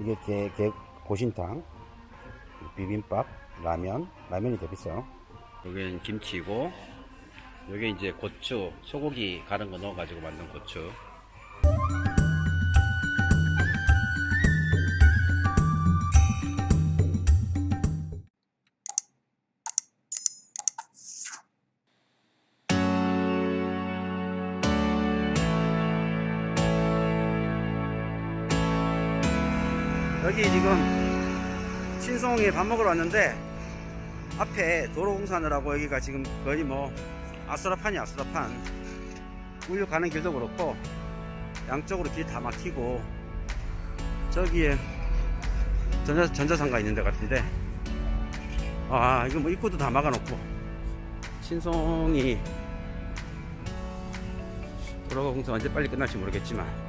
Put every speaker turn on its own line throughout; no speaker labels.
이게 게, 게 고신탕, 비빔밥, 라면, 라면이 더 비싸요. 여기는 김치고, 여기 이제 고추, 소고기 가른 거 넣어가지고 만든 고추. 여기 지금 신송에 밥 먹으러 왔는데 앞에 도로 공사하느라고 여기가 지금 거의 뭐 아수라판이 아수라판. 우유 가는 길도 그렇고 양쪽으로 길 다 막히고 저기에 전자, 전자상가 있는 데 같은데 아 이거 뭐 입구도 다 막아놓고 신송이 도로 공사 언제 빨리 끝날지 모르겠지만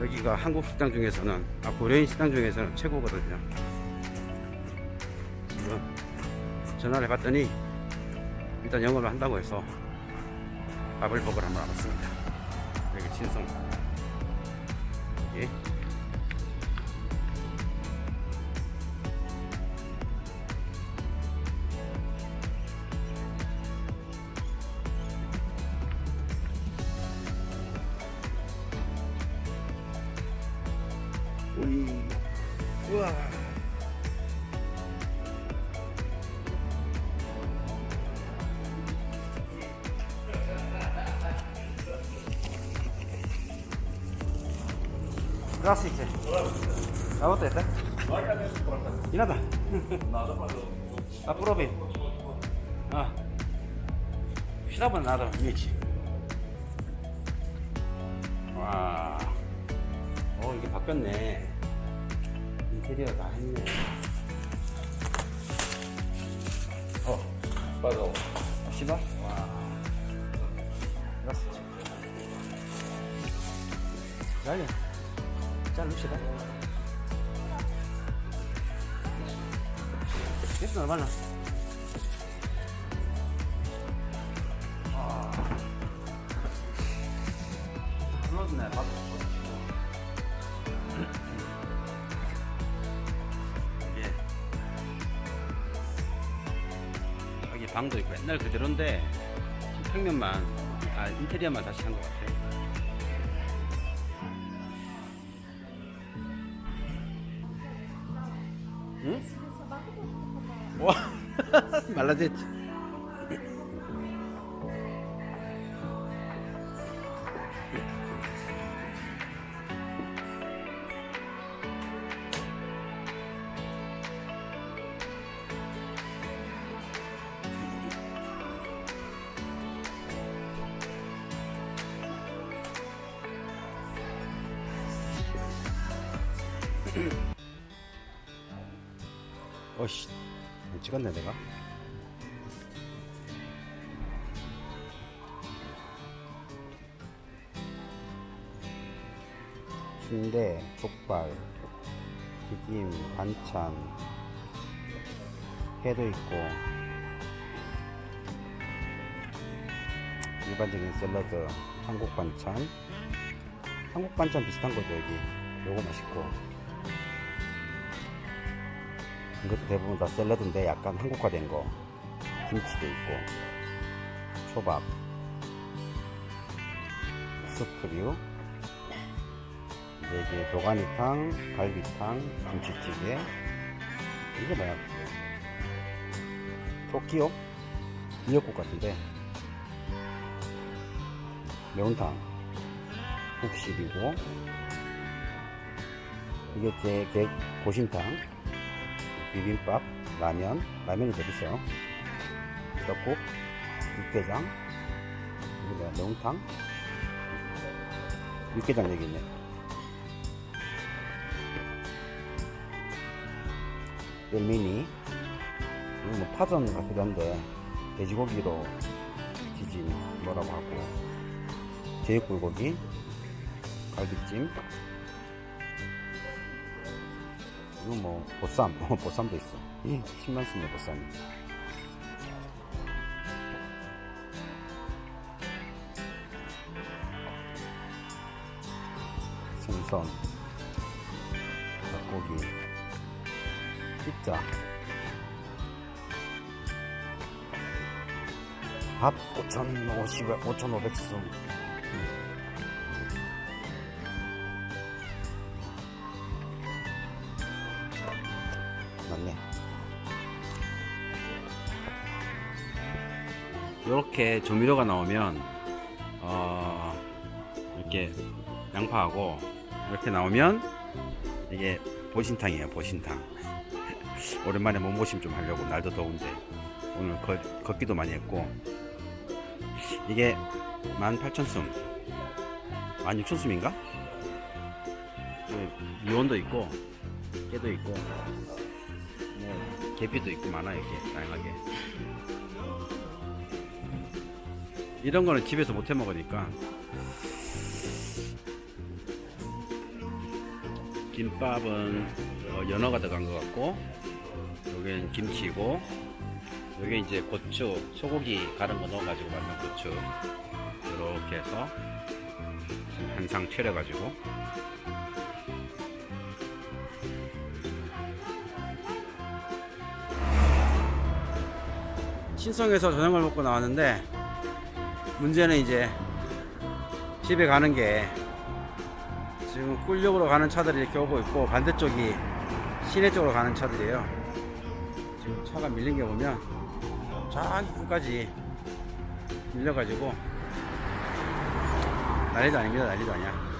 여기가 한국 식당 중에서는 아 고려인 식당 중에서는 최고거든요. 지금 전화를 해봤더니 일단 영어를 한다고 해서 밥을 먹으러 한번 와봤습니다. 여기 친송 여 우와 Здравствуйте. А вот это? Не надо? Надо, Попробуй. А. Всегда бы надо меч. 와. 어, 이게 바뀌었네. 인테리어 다 했네. 어, 빠져. 시바? 와. 알았어. 잘려. 잘루시다 Es normal. Blodne. 방도 있고 옛날 그대로인데 평면만 아 인테리어만 다시 한 것 같아요. 응? 와 말라졌지. 어씨 안 찍었네 내가. 순대 족발 튀김 반찬 회도 있고 일반적인 샐러드 한국 반찬. 한국 반찬 비슷한 거죠 여기. 요거 맛있고 이것도 대부분 다 샐러드인데 약간 한국화된 거. 김치도 있고. 초밥. 스프류. 이제 이게 도가니탕 갈비탕 김치찌개. 이게 뭐야? 토끼요 미역국 같은데. 매운탕. 국식이고. 이게 게, 게 고신탕 비빔밥, 라면, 라면이 더 비싸요. 떡국, 육개장, 뭐야, 매운탕, 육개장 여기 있네. 멜미니, 이거 뭐 파전 같기도 한데, 돼지고기로 지진 뭐라고 하고, 제육불고기, 갈비찜, 이거 뭐 보쌈, 어, 보쌈도 있어. 이 10만 쓰네 보쌈이. 생선, 소고기 피자 밥 5,050, 5,500숨 이렇게 조미료가 나오면 어, 이렇게 양파하고 이렇게 나오면 이게 보신탕이에요 보신탕. 오랜만에 몸보심 좀 하려고 날도 더운데 오늘 걷, 걷기도 많이 했고. 이게 18,000숨 16,000숨인가? 미원도 있고 깨도 있고 뭐 계피도 있고 많아 이렇게 다양하게 이런 거는 집에서 못 해 먹으니까. 김밥은 어, 연어가 들어간 것 같고 여기는 김치고 여기 이제 고추 소고기 가른 거 넣어가지고 만든 고추. 이렇게 해서 지금 한상 차려가지고. 신성에서 저녁을 먹고 나왔는데 문제는 이제 집에 가는 게 지금 꿀역으로 가는 차들이 이렇게 오고 있고 반대쪽이 시내 쪽으로 가는 차들이에요. 지금 차가 밀린 게 보면 저기 끝까지 밀려가지고 난리도 아닙니다. 난리도 아니야.